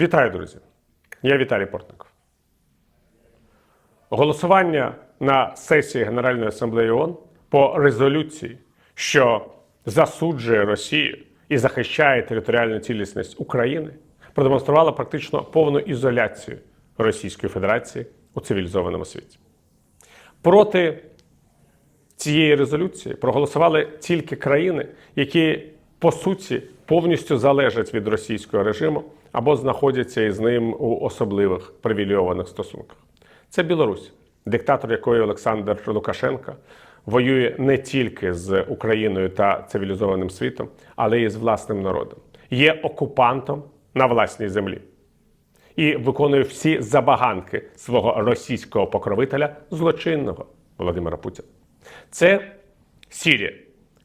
Вітаю, друзі! Я Віталій Портников. Голосування на сесії Генеральної асамблеї ООН по резолюції, що засуджує Росію і захищає територіальну цілісність України, продемонструвало практично повну ізоляцію Російської Федерації у цивілізованому світі. Проти цієї резолюції проголосували тільки країни, які по суті повністю залежать від російського режиму або знаходяться із ним у особливих привілейованих стосунках. Це Білорусь, диктатор якої Олександр Лукашенко воює не тільки з Україною та цивілізованим світом, але й з власним народом. Є окупантом на власній землі і виконує всі забаганки свого російського покровителя злочинного Володимира Путіна. Це Сірія,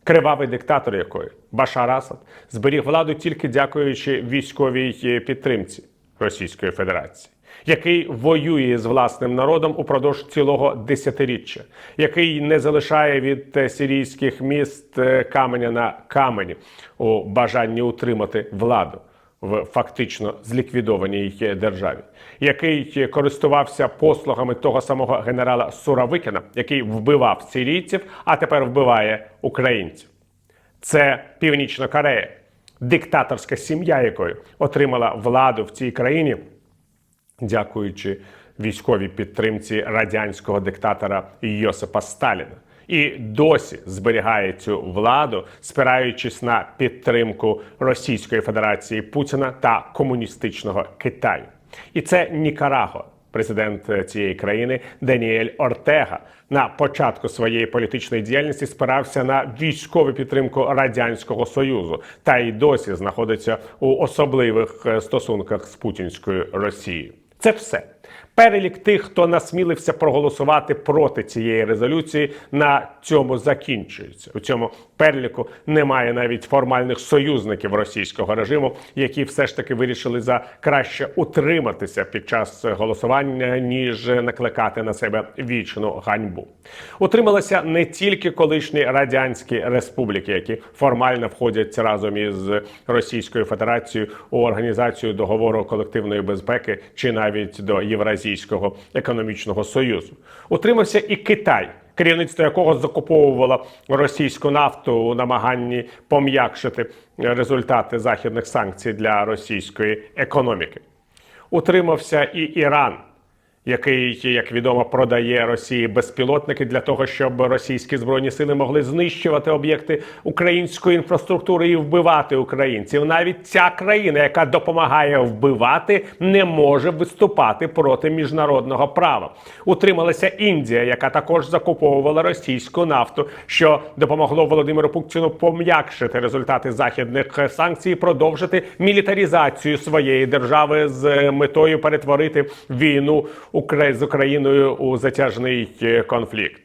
кривавий диктатор якої Башар Асад зберіг владу тільки дякуючи військовій підтримці Російської Федерації. Який воює з власним народом упродовж цілого десятиріччя, який не залишає від е, сирійських міст е, каменя на камені у бажанні утримати владу в фактично зліквідованій державі, який користувався послугами того самого генерала Суровикіна, який вбивав сирійців, а тепер вбиває українців. Це Північна Корея, диктаторська сім'я якої отримала владу в цій країні, дякуючи військовій підтримці радянського диктатора Йосипа Сталіна. І досі зберігає цю владу, спираючись на підтримку Російської Федерації Путіна та комуністичного Китаю. І це Нікараго, президент цієї країни Даніель Ортега, на початку своєї політичної діяльності спирався на військову підтримку радянського союзу та й досі знаходиться у особливих е, стосунках з путінською Росією. Це все. Перелік тих, хто насмілився проголосувати проти цієї резолюції, на цьому закінчується. У цьому переліку немає навіть формальних союзників російського режиму, які все ж таки вирішили за краще утриматися під час голосування, ніж накликати на себе вічну ганьбу. Утрималися не тільки колишні радянські республіки, які формально входять разом із Російською Федерацією у організацію договору колективної безпеки чи навіть до Євразійського економічного союзу. Утримався і Китай. Керівництво якого закуповувало російську нафту у намаганні пом'якшити результати західних санкцій для російської економіки. Утримався і Іран, який, як відомо, продає Росії безпілотники для того, щоб російські збройні сили могли знищувати об'єкти української інфраструктури і вбивати українців. Навіть ця країна, яка допомагає вбивати, не може виступати проти міжнародного права. Утрималася Індія, яка також закуповувала російську нафту, що допомогло Володимиру Путіну пом'якшити результати західних санкцій, і продовжити мілітарізацію своєї держави з метою перетворити війну з Україною у затяжний е, конфлікт.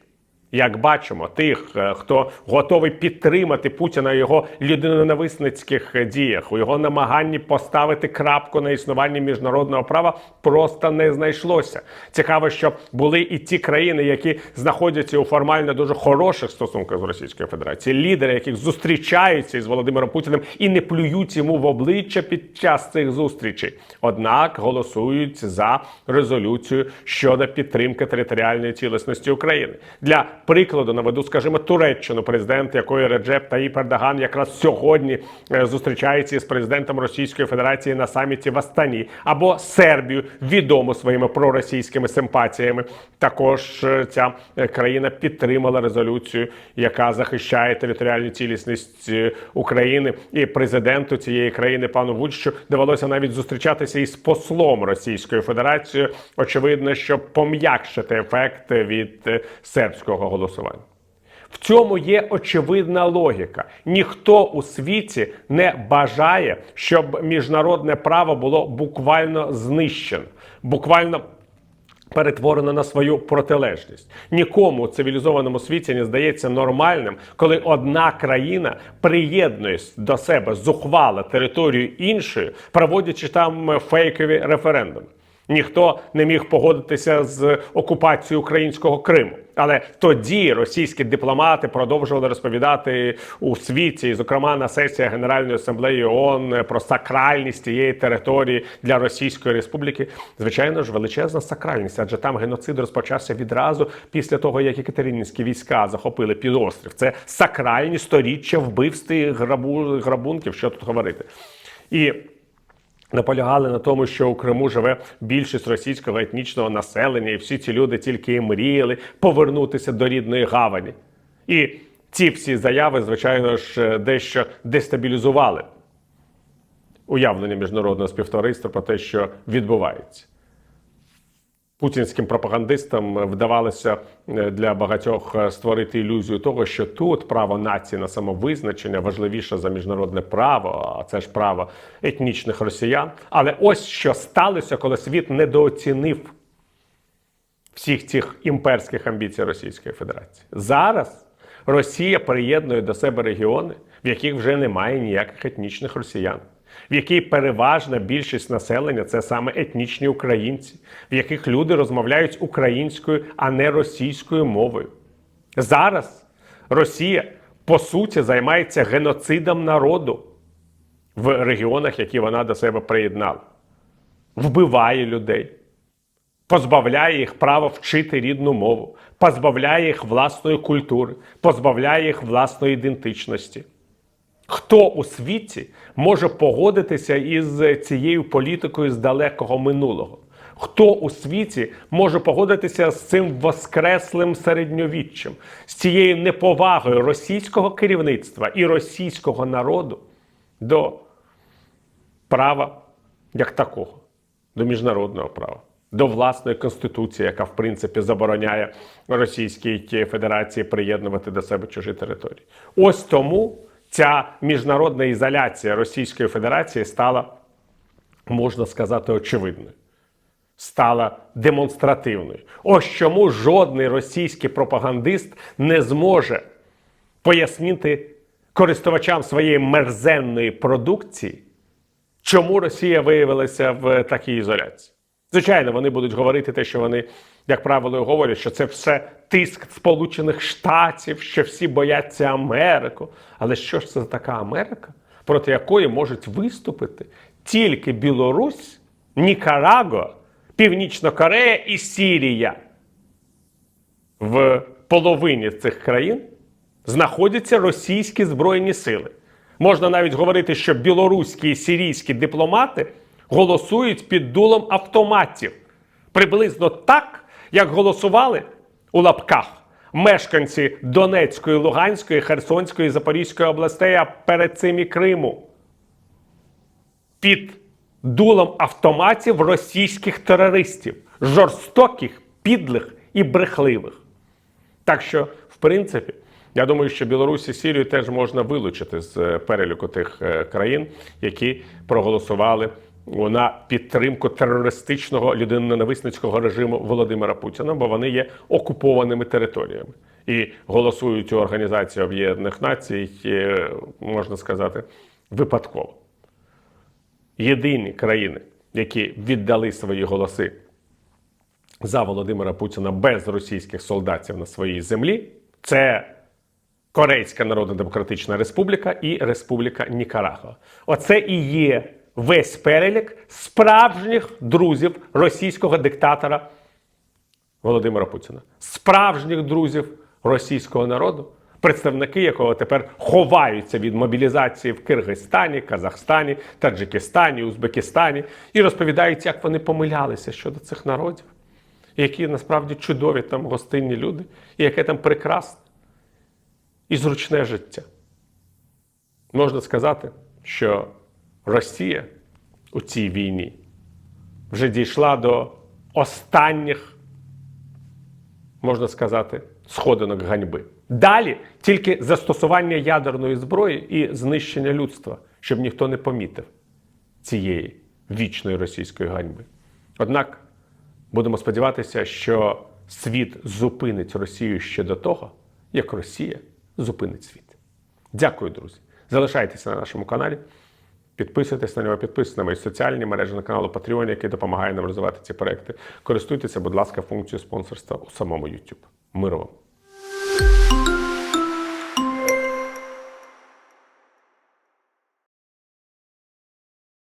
Як бачимо, тих, е, хто готовий підтримати Путіна його людиноненависницьких діях, у його намаганні поставити крапку на існуванні міжнародного права, просто не знайшлося. Цікаво, що були і ті країни, які знаходяться у формально дуже хороших стосунках з Російською Федерацією, лідери, яких зустрічаються із Володимиром Путіним і не плюють йому в обличчя під час цих зустрічей. Однак голосують за резолюцію щодо підтримки територіальної цілісності України. Для прикладу наведу, скажімо, Туреччину, президент якої Реджеп Таїп Ердоган якраз сьогодні е, зустрічається із президентом Російської Федерації на саміті в Астані, або Сербію, відому своїми проросійськими симпатіями. Також е, ця е, країна підтримала резолюцію, яка захищає територіальну цілісність України, і президенту цієї країни пану Вучичу довелося навіть зустрічатися із послом Російської Федерації. Очевидно, щоб пом'якшити ефект від сербського голосування. В цьому є очевидна логіка. Ніхто у світі не бажає, щоб міжнародне право було буквально знищено, буквально перетворено на свою протилежність. Нікому у цивілізованому світі не здається нормальним, коли одна країна приєднує до себе зухвала територію іншої, проводячи там фейкові референдуми. Ніхто не міг погодитися з окупацією українського Криму. Але тоді російські дипломати продовжували розповідати у світі, і, зокрема на сесіях Генеральної асамблеї ООН про сакральність цієї території для Російської Республіки. Звичайно ж, величезна сакральність, адже там геноцид розпочався відразу після того, як екатеринінські війська захопили півострів. Це сакральні сторіччя вбивств і грабу, грабунків. Що тут говорити? І наполягали на тому, що у Криму живе більшість російського етнічного населення, і всі ці люди тільки і мріяли повернутися до рідної гавані. І ці всі заяви, звичайно ж, дещо дестабілізували уявлення міжнародного співтовариства про те, що відбувається. Путінським пропагандистам вдавалося е, для багатьох е, створити ілюзію того, що тут право нації на самовизначення важливіше за міжнародне право, а це ж право етнічних росіян. Але ось що сталося, коли світ недооцінив всіх цих імперських амбіцій Російської Федерації. Зараз Росія приєднує до себе регіони, в яких вже немає ніяких етнічних росіян, в якій переважна більшість населення це саме етнічні українці, в яких люди розмовляють українською, а не російською мовою. Зараз Росія по суті займається геноцидом народу в регіонах, які вона до себе приєднала, вбиває людей позбавляє їх права вчити рідну мову, позбавляє їх власної культури, позбавляє їх власної ідентичності. Хто у світі може погодитися із цією політикою з далекого минулого? Хто у світі може погодитися з цим воскреслим середньовіччям, з цією неповагою російського керівництва і російського народу до права як такого, до міжнародного права? до власної конституції, яка в принципі забороняє Російській Федерації приєднувати до себе чужі території. Ось тому ця міжнародна ізоляція Російської Федерації стала, можна сказати, очевидною. Стала демонстративною. Ось чому жодний російський пропагандист не зможе пояснити користувачам своєї мерзенної продукції, чому Росія виявилася в такій ізоляції. Звичайно, вони будуть говорити те, що вони, як правило, говорять, що це все тиск Сполучених Штатів, що всі бояться Америку. Але що ж це така Америка, проти якої можуть виступити тільки Білорусь, Нікарагуа, Північна Корея і Сірія? В половині цих країн знаходяться російські збройні сили. Можна навіть говорити, що білоруські і сирійські дипломати голосують під дулом автоматів. Приблизно так, як голосували у лапках мешканці Донецької, Луганської, Херсонської, Запорізької областей, а перед цим і Криму. Під дулом автоматів російських терористів, жорстоких, підлих і брехливих. Так що, в принципі, я думаю, що Білорусь і Сірію теж можна вилучити з е, переліку тих е, країн, які проголосували на підтримку терористичного людиноненависницького режиму Володимира Путіна, бо вони є окупованими територіями і голосують у Організації Об'єднаних Націй, е, можна сказати, випадково. Єдині країни, які віддали свої голоси за Володимира Путіна без російських солдатів на своїй землі, це Корейська Народна Демократична Республіка і Республіка Нікарагуа. Оце і є весь перелік справжніх друзів російського диктатора Володимира Путіна, справжніх друзів російського народу, представники якого тепер ховаються від мобілізації в Киргизстані, Казахстані, Таджикистані, Узбекистані і розповідають, як вони помилялися щодо цих народів, які насправді чудові там гостинні люди, і яке там прекрасне і зручне життя. Можна сказати, що Росія у цій війні вже дійшла до останніх, можна сказати, сходинок ганьби. Далі тільки застосування ядерної зброї і знищення людства, щоб ніхто не помітив цієї вічної російської ганьби. Однак будемо сподіватися, що світ зупинить Росію ще до того, як Росія зупинить світ. Дякую, друзі. Залишайтеся на нашому каналі. Підписуйтесь на нього, підписуйтесь на мої соціальні мережі на каналу Patreon, який допомагає нам розвивати ці проекти. Користуйтеся, будь ласка, функцією спонсорства у самому YouTube. Миру вам!